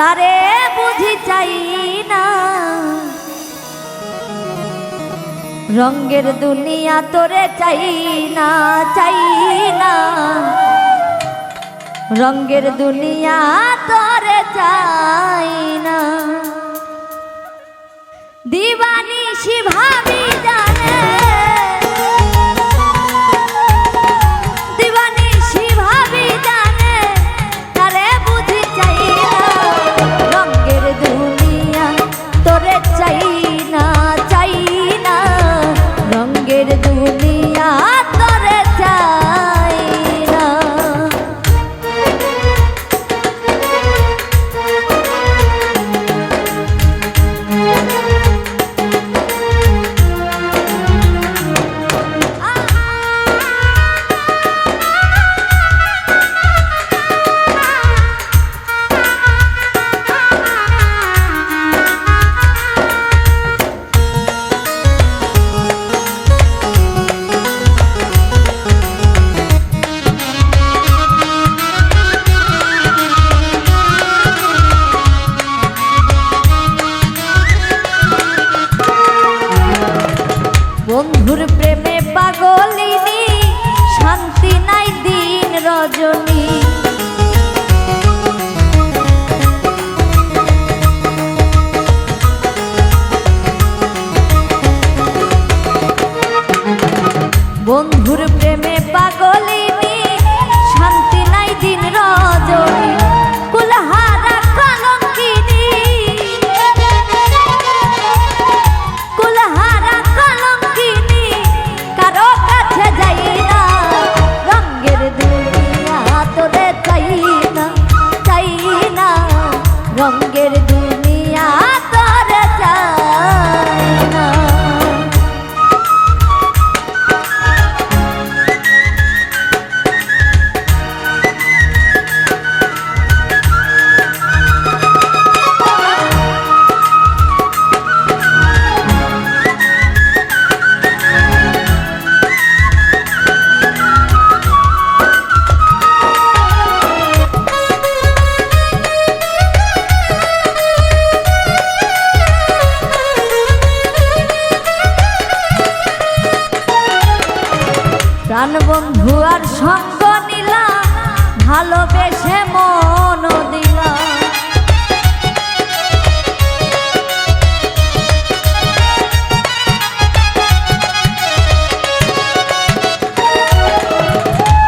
তারে বুঝি চাই না। রঙ্গের দুনিয়া তোরে চাই না চাই না। রঙ্গের দুনিয়া তোরে চাই না। দিবানি শিভাবি যা বন্ধুর প্রেমে পাগলি প্রাণ বন্ধু আর সঙ্গ নিলাম ভালোবেসে মন দিলাম।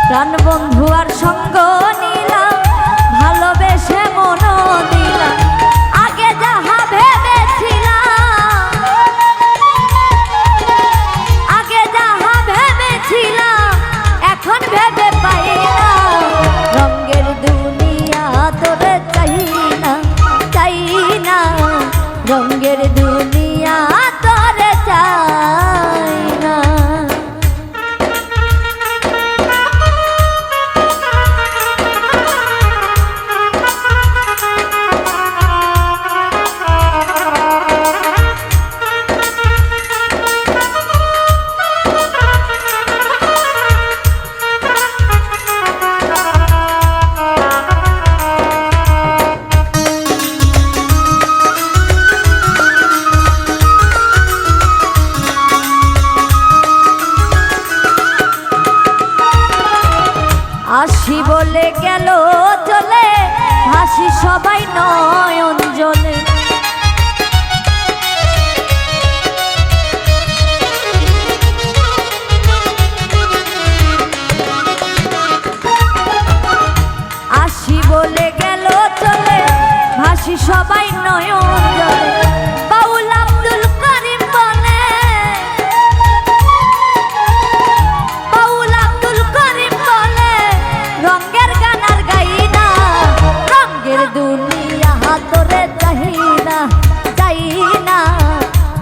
প্রাণ বন্ধু আর সঙ্গ দুনিয়া সবাই নয়ন জলে। আসি বলে গেল চলে ভাসি সবাই নয়ন তাতে চাহিদা চাই না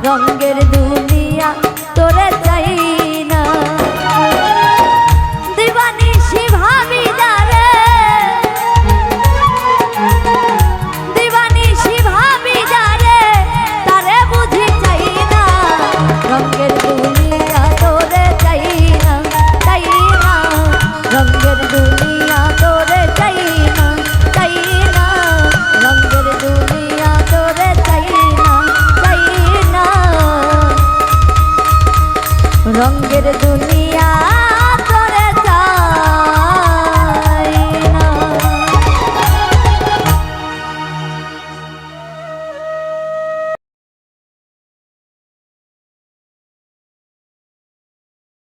রঙ্গের